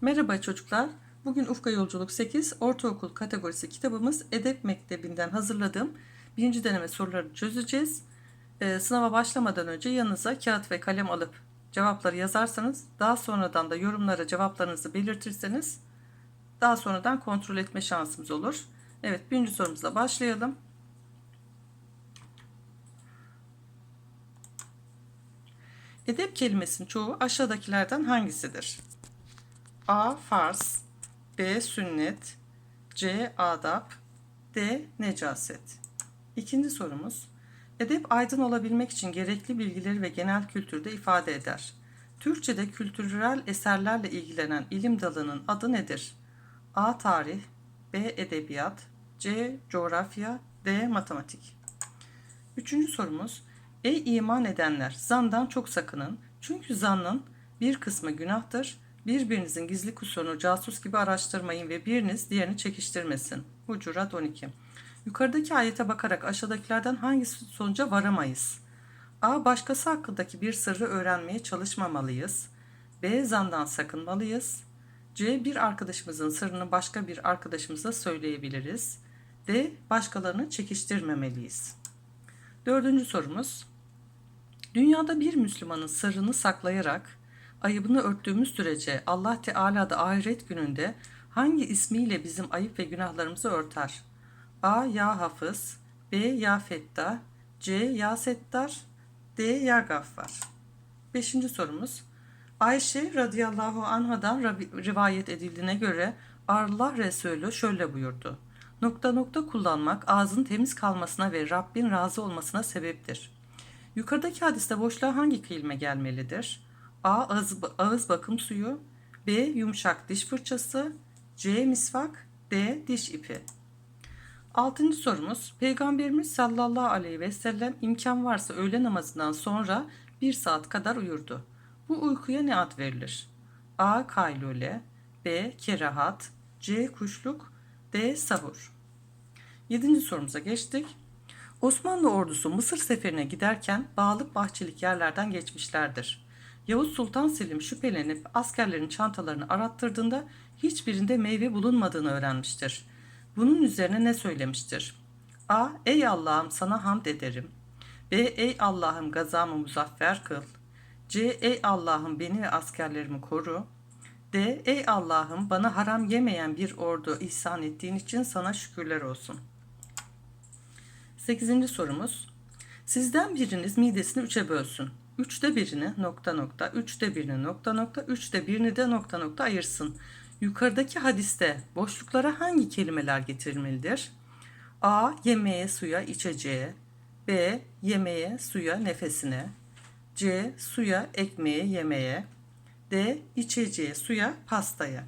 Merhaba çocuklar. Bugün Ufka Yolculuk 8 Ortaokul kategorisi kitabımız Edep Mektebi'nden hazırladığım birinci deneme sorularını çözeceğiz. Ee, sınava başlamadan önce yanınıza kağıt ve kalem alıp cevapları yazarsanız daha sonradan da yorumlara cevaplarınızı belirtirseniz daha sonradan kontrol etme şansımız olur. Evet birinci sorumuzla başlayalım. Edep kelimesinin çoğu aşağıdakilerden hangisidir? A. Farz B. Sünnet C. Adap D. Necaset İkinci sorumuz Edep aydın olabilmek için gerekli bilgileri ve genel kültürde ifade eder. Türkçe'de kültürel eserlerle ilgilenen ilim dalının adı nedir? A. Tarih B. Edebiyat C. Coğrafya D. Matematik Üçüncü sorumuz Ey iman edenler zandan çok sakının çünkü zannın bir kısmı günahtır Birbirinizin gizli kusurunu casus gibi araştırmayın ve biriniz diğerini çekiştirmesin. Hucurat 12. Yukarıdaki ayete bakarak aşağıdakilerden hangisi sonuca varamayız? A. Başkası hakkındaki bir sırrı öğrenmeye çalışmamalıyız. B. Zandan sakınmalıyız. C. Bir arkadaşımızın sırrını başka bir arkadaşımıza söyleyebiliriz. D. Başkalarını çekiştirmemeliyiz. Dördüncü sorumuz. Dünyada bir Müslümanın sırrını saklayarak ayıbını örttüğümüz sürece Allah Teala da ahiret gününde hangi ismiyle bizim ayıp ve günahlarımızı örter? A. Ya Hafız B. Ya Fetta C. Ya Settar D. Ya Gaffar Beşinci sorumuz Ayşe radıyallahu anhadan rivayet edildiğine göre Allah Resulü şöyle buyurdu. Nokta nokta kullanmak ağzın temiz kalmasına ve Rabbin razı olmasına sebeptir. Yukarıdaki hadiste boşluğa hangi kelime gelmelidir? A. Ağız, ağız bakım suyu B. Yumuşak diş fırçası C. Misvak D. Diş ipi Altıncı sorumuz Peygamberimiz sallallahu aleyhi ve sellem imkan varsa öğle namazından sonra bir saat kadar uyurdu. Bu uykuya ne ad verilir? A. Kaylule B. Kerahat C. Kuşluk D. Sahur Yedinci sorumuza geçtik. Osmanlı ordusu Mısır seferine giderken bağlık bahçelik yerlerden geçmişlerdir. Yavuz Sultan Selim şüphelenip askerlerin çantalarını arattırdığında hiçbirinde meyve bulunmadığını öğrenmiştir. Bunun üzerine ne söylemiştir? A. Ey Allah'ım sana hamd ederim. B. Ey Allah'ım gazamı muzaffer kıl. C. Ey Allah'ım beni ve askerlerimi koru. D. Ey Allah'ım bana haram yemeyen bir ordu ihsan ettiğin için sana şükürler olsun. 8. sorumuz. Sizden biriniz midesini üçe bölsün. Üçte birini nokta nokta, üçte birini nokta nokta, üçte birini de nokta nokta ayırsın. Yukarıdaki hadiste boşluklara hangi kelimeler getirilmelidir? A. Yemeğe, suya, içeceğe. B. Yemeğe, suya, nefesine. C. Suya, ekmeğe, yemeğe. D. İçeceğe, suya, pastaya.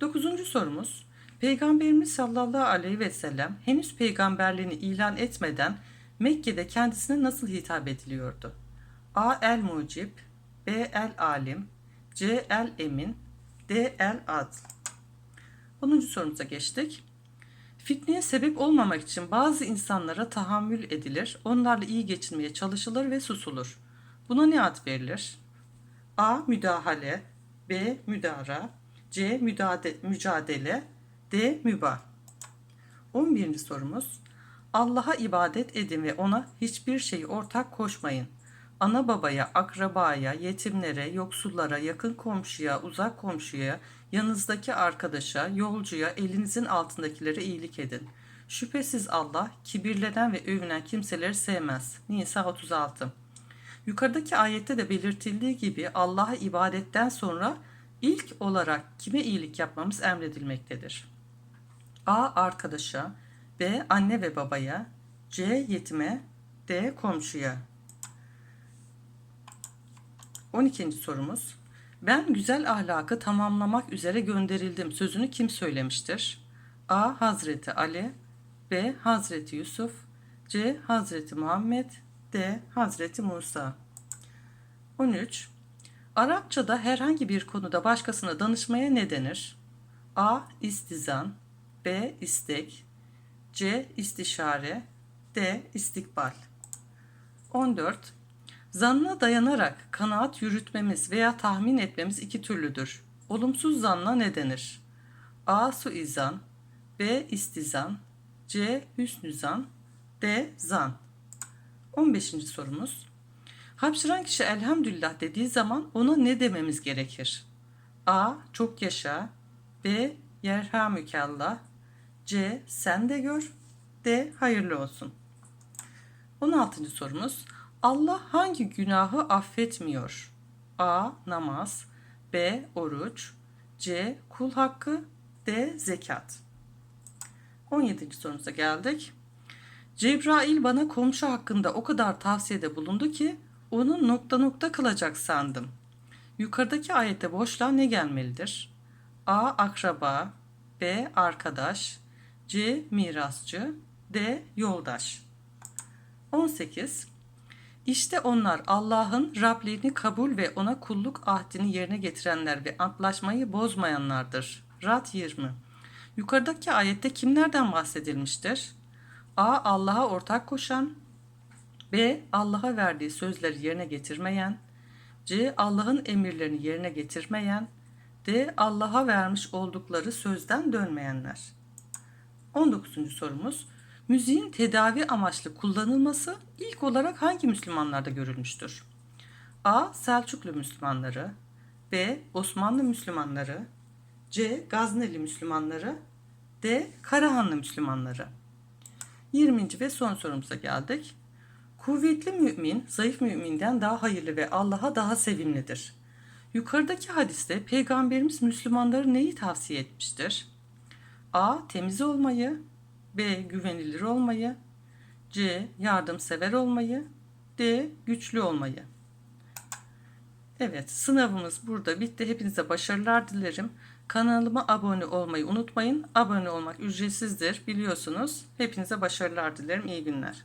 Dokuzuncu sorumuz. Peygamberimiz sallallahu aleyhi ve sellem henüz peygamberliğini ilan etmeden Mekke'de kendisine nasıl hitap ediliyordu? A. El Mucib B. El Alim C. El Emin D. El Ad 10. sorumuza geçtik. Fitneye sebep olmamak için bazı insanlara tahammül edilir, onlarla iyi geçinmeye çalışılır ve susulur. Buna ne ad verilir? A. Müdahale B. Müdara C. Müdade, mücadele D. Mübah 11. sorumuz Allah'a ibadet edin ve ona hiçbir şeyi ortak koşmayın. Ana babaya, akrabaya, yetimlere, yoksullara, yakın komşuya, uzak komşuya, yanınızdaki arkadaşa, yolcuya, elinizin altındakilere iyilik edin. Şüphesiz Allah kibirlenen ve övünen kimseleri sevmez. Nisa 36 Yukarıdaki ayette de belirtildiği gibi Allah'a ibadetten sonra ilk olarak kime iyilik yapmamız emredilmektedir. A. Arkadaşa B. Anne ve babaya C. Yetime D. Komşuya 12. sorumuz. Ben güzel ahlakı tamamlamak üzere gönderildim sözünü kim söylemiştir? A. Hazreti Ali B. Hazreti Yusuf C. Hazreti Muhammed D. Hazreti Musa 13. Arapçada herhangi bir konuda başkasına danışmaya ne denir? A. İstizan B. istek C. istişare D. istikbal 14. Zannına dayanarak kanaat yürütmemiz veya tahmin etmemiz iki türlüdür. olumsuz zanla ne denir? A. Suizan B. istizan C. Hüsnü zan D. Zan 15. sorumuz. Hapşıran kişi elhamdülillah dediği zaman ona ne dememiz gerekir? A. Çok yaşa B. Yerhamükallah C. Sen de gör D. Hayırlı olsun 16. sorumuz. Allah hangi günahı affetmiyor? A. Namaz B. Oruç C. Kul hakkı D. Zekat 17. sorumuza geldik. Cebrail bana komşu hakkında o kadar tavsiyede bulundu ki onu nokta nokta kılacak sandım. Yukarıdaki ayette boşluğa ne gelmelidir? A. Akraba B. Arkadaş C. Mirasçı D. Yoldaş 18. İşte onlar Allah'ın Rabliğini kabul ve ona kulluk ahdini yerine getirenler ve antlaşmayı bozmayanlardır. Rad 20. Yukarıdaki ayette kimlerden bahsedilmiştir? A. Allah'a ortak koşan B. Allah'a verdiği sözleri yerine getirmeyen C. Allah'ın emirlerini yerine getirmeyen D. Allah'a vermiş oldukları sözden dönmeyenler. 19. sorumuz. Müziğin tedavi amaçlı kullanılması ilk olarak hangi Müslümanlarda görülmüştür? A. Selçuklu Müslümanları B. Osmanlı Müslümanları C. Gazneli Müslümanları D. Karahanlı Müslümanları 20. ve son sorumuza geldik. Kuvvetli mümin, zayıf müminden daha hayırlı ve Allah'a daha sevimlidir. Yukarıdaki hadiste Peygamberimiz Müslümanları neyi tavsiye etmiştir? A. Temiz olmayı B. Güvenilir olmayı C. Yardımsever olmayı D. Güçlü olmayı Evet sınavımız burada bitti. Hepinize başarılar dilerim. Kanalıma abone olmayı unutmayın. Abone olmak ücretsizdir biliyorsunuz. Hepinize başarılar dilerim. İyi günler.